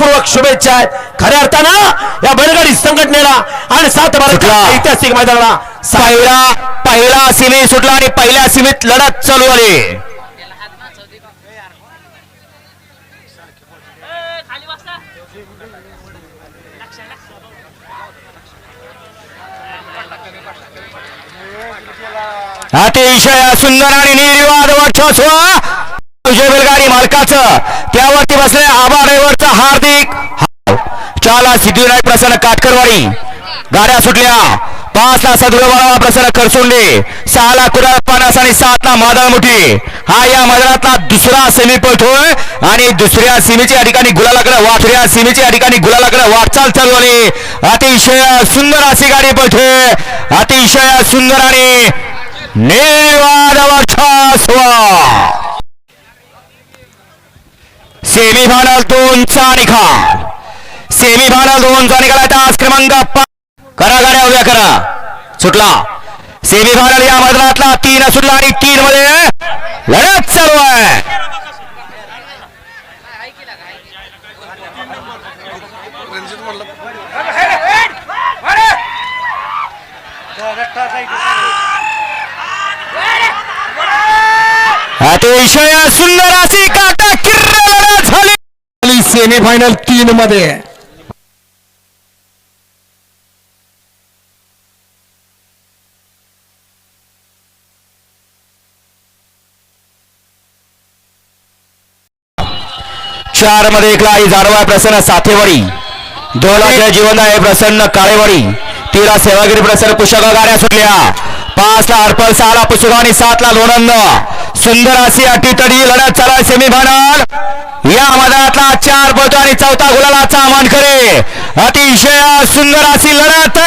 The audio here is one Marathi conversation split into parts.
मनपूर्वक शुभेच्छा आहेत. खऱ्या अर्थानं या बैलगाडी संघटनेला आणि सात भारतच्या ऐतिहासिक मैदानाला पहिला पहिला सीमे सुटला आणि पहिल्या सीमेत लढत चालू आली अतिशय सुंदर आणि निर्विवाद वर्चस्व विजय बैलगाडी मालकाचं. त्यावरती बसले आबा ड्रायव्हरचा हार्दिक चाला सिद्धिविनायक प्रसन्न काटकरवाडी गाड्या सुटल्या. पाच ला सदुरबाळा प्रसन्न खरसुंडे. सहा ला कुडाळ पानास आणि सात ला मादळ मुठी. हा या मैदानातला दुसरा सेमी पळतोय आणि दुसऱ्या सीमेच्या या ठिकाणी गुलालाकडे वाटऱ्या सीमेच्या या ठिकाणी गुलालाकडे वाटचाल चालू आली अतिशय सुंदर अशी गाडी पळतोय अतिशय सुंदर आणि निर्वाद वर्चस्व सेमीफायनल दोनचा निकाल सेमीफायनल दोनचा निकाल आहे तास क्रमांक करा गाड्या उभ्या करा. सुटला. सेमीफायनल या मधला तीन सुटला आणि तीन मध्ये लढत चालू आहे. अतिशय सुंदर अशी का सेमीफायनल तीन मध्ये चारमध्ये एकला आई जारवा प्रसन्न साथेवाडी दोलाच्या जीवन आहे प्रसन्न काळेवाडी तेरा सेवागिरी प्रसन्न पुष्कळ गाड्या सुटल्या. पाच ला अर्पण सहा ला पुष्कळ आणि सात ला लोणंद. सुंदर अशी अटीतडी लढत चालू सेमीफायनल. या मैदानातला चार पळतो आणि चौथा गुलालाचा मान करे अतिशय सुंदर अशी लढत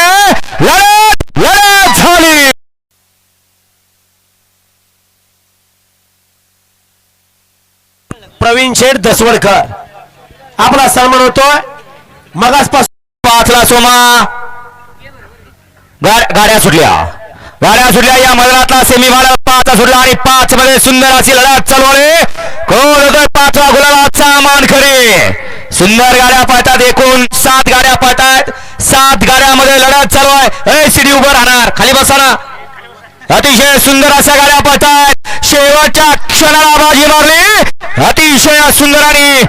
लढत लढत झाली. प्रवीण शेठ दसवडकर आपला सन्मान होतोय. मगासपासून पाचला सोमा. गाड्या सुटल्या. गाड्या सुटल्या या मैदानातला सेमी फायनल पाचा सुटला आणि पाच मध्ये सुंदर अशी लढत चालवले कोण होतोय पाचवा गुलाबाचा मान खरे. सुंदर गाड्या पळतात एकूण सात गाड्या पळतात. सात गाड्यामध्ये लढत चालू आहे. सिडी उभं राहणार. खाली बसाना. अतिशय सुंदर अशा गाड्या पळतात. शेवटच्या क्षणाला बाजी मारली. अतिशय सुंदर आणि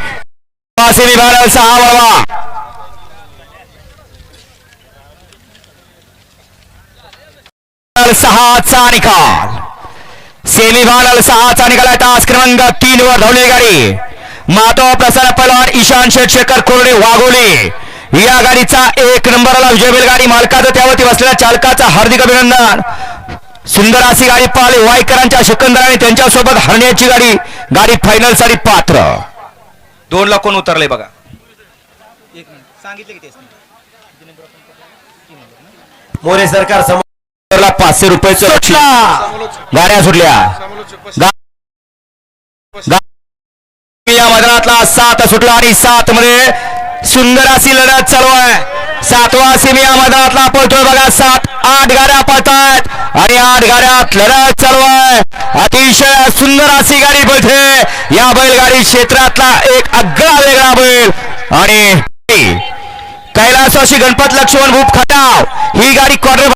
वासिनी भारत सहा वळवा. सहाचा निकाल. सेमीफायनल सहाचा चा निघाला तास क्रमांक तीन वर धावली गाडी. मातो प्रसाद पलवार ईशान शेटशेखर कोरडे वाघोले. या गाडीचा एक नंबरला विजय बैलगाडी मालकाचं त्यावरती बसलेल्या चालकाचा हार्दिक अभिनंदन. सुंदर अशी गाडी पाहिली वायकरांच्या शकंदराने आणि त्यांच्यासोबत हरण्याची गाडी गाडी फायनलसाठी पात्र. दोन ला कोण उतरले बघा. मोरे सरकार समोर ला पाचशे रुपयाचं. गाड्या सुटल्या. या मैदानातला सात सुटला आणि सात मध्ये सुंदर अशी लढत चालू आहे. सातवा सिमी या मैदानातला पळतोय बघा. सात आठ गाड्या पळतायत आणि आठ गाड्यात लढत चालू आहे. अतिशय सुंदर अशी गाडी पळते. या बैलगाडी क्षेत्रातला एक आगळा वेगळा बैल. आणि कैलासवासी गणपत लक्ष्मण भूप खटाव. ही गाडी क्वार्टर